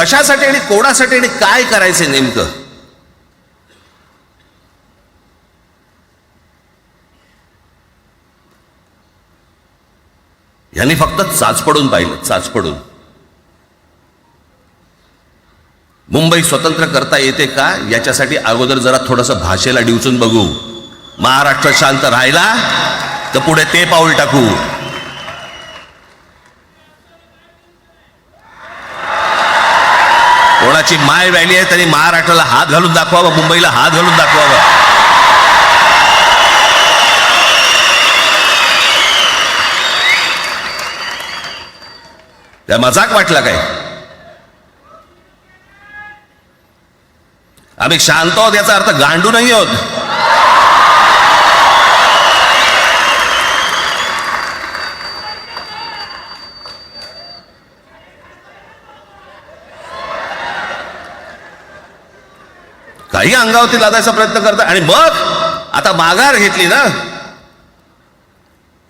कशासाठी आणि कोणासाठी आणि काय करायचंय नेमकं? यांनी फक्त चाचपडून पाहिलं चाचपडून मुंबई स्वतंत्र करता येते का? याच्यासाठी अगोदर जरा थोडंसं भाषेला डिवचून बघू. महाराष्ट्र शांत राहिला तर पुढे ते पाऊल टाकू. कोणाची माय व्हॅली आहे त्यांनी महाराष्ट्राला हात घालून दाखवावा मुंबईला हात घालून दाखवावा. त्या मजाक वाटला काय? आम्ही शांत आहोत याचा अर्थ गांडू नाही आहोत. काही अंगावरती लादायचा प्रयत्न करतात आणि मग आता माघार घेतली ना?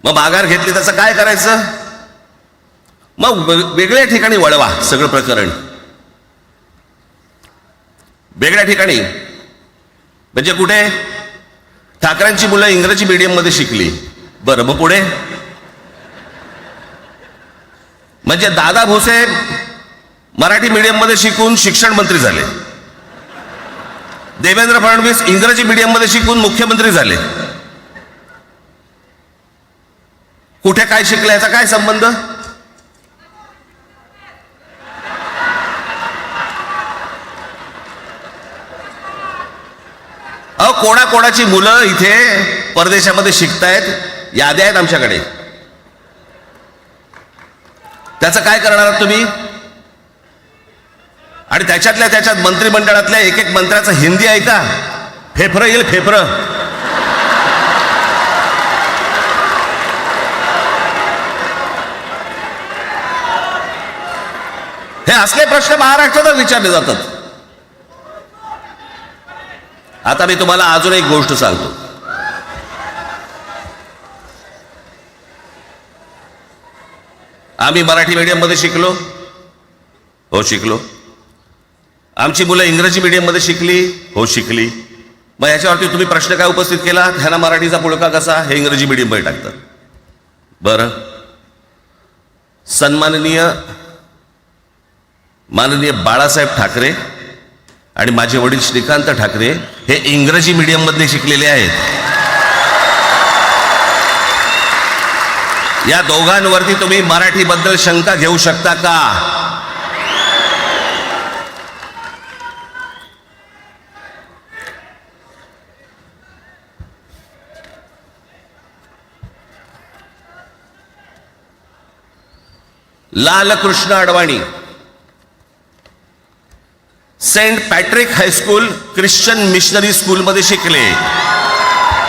मग माघार घेतली त्याचं काय करायचं? मग वेगळ्या ठिकाणी वळवा सगळं प्रकरण. वेगळ्या ठिकाणी. म्हणजे कुठे? ठाकरेंची मुलं इंग्रजी मीडियममध्ये शिकली. बरं मग पुढे? म्हणजे दादा भोसे मराठी मीडियममध्ये शिकून शिक्षण मंत्री झाले. देवेंद्र फडणवीस इंग्रजी मीडियममध्ये शिकून मुख्यमंत्री झाले. कुठे काय शिकले याचा काय संबंध? अहो कोणाकोणाची मुलं इथे परदेशामध्ये शिकतायत? याद्या आहेत आमच्याकडे. त्याचं काय करणार आहात तुम्ही? आणि त्याच्यातल्या त्याच्यात मंत्रिमंडळातल्या एक एक मंत्र्याचं हिंदी ऐका. फेफर फेफरं येईल फेफरं. हे असले प्रश्न महाराष्ट्रातच विचारले जातात. आता मी तुम्हाला अजून एक गोष्ट सांगतो. आम्ही मराठी मीडियममध्ये शिकलो. हो शिकलो. आमची मुलं इंग्रजी मीडियममध्ये शिकली हो शिकली. मग याच्यावरती तुम्ही प्रश्न काय उपस्थित केला? ह्यांना मराठीचा पुळका कसा? हे इंग्रजी मीडियममध्ये टाकतात. बरं. सन्माननीय माननीय बाळासाहेब ठाकरे आणि माझे वडील श्रीकांत ठाकरे हे इंग्रजी मीडियममधले शिकलेले आहेत. या दोघांवरती तुम्ही मराठीबद्दल शंका घेऊ शकता का? Lalkrishna Advani Saint Patrick high school Christian missionary स्कूलमध्ये शिकले.